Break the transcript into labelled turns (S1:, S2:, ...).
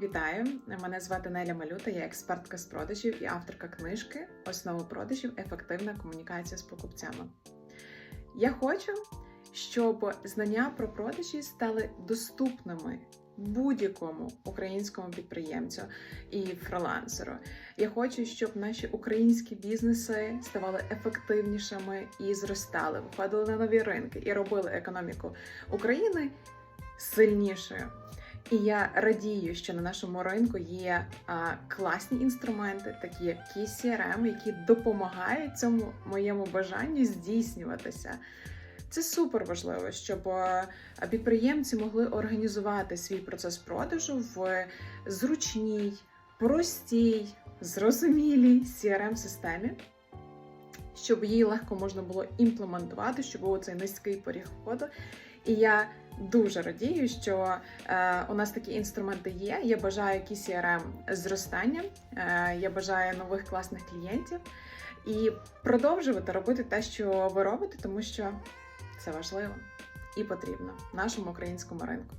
S1: Вітаю! Мене звати Неля Малюта, я експертка з продажів і авторка книжки Основи продажів. Ефективна комунікація з покупцями. Я хочу, щоб знання про продажі стали доступними будь-якому українському підприємцю і фрилансеру. Я хочу, щоб наші українські бізнеси ставали ефективнішими і зростали, виходили на нові ринки і робили економіку України сильнішою. І я радію, що на нашому ринку є а, класні інструменти, такі як KCRM, які допомагають цьому моєму бажанню здійснюватися. Це супер важливо, щоб підприємці могли організувати свій процес продажу в зручній, простій, зрозумілій crm системі щоб її легко можна було імплементувати, щоб був цей низький поріг входу. І я дуже радію, що е, у нас такі інструменти є. Я бажаю KCRM зростання, е, я бажаю нових класних клієнтів і продовжувати робити те, що ви робите, тому що це важливо і потрібно нашому українському ринку.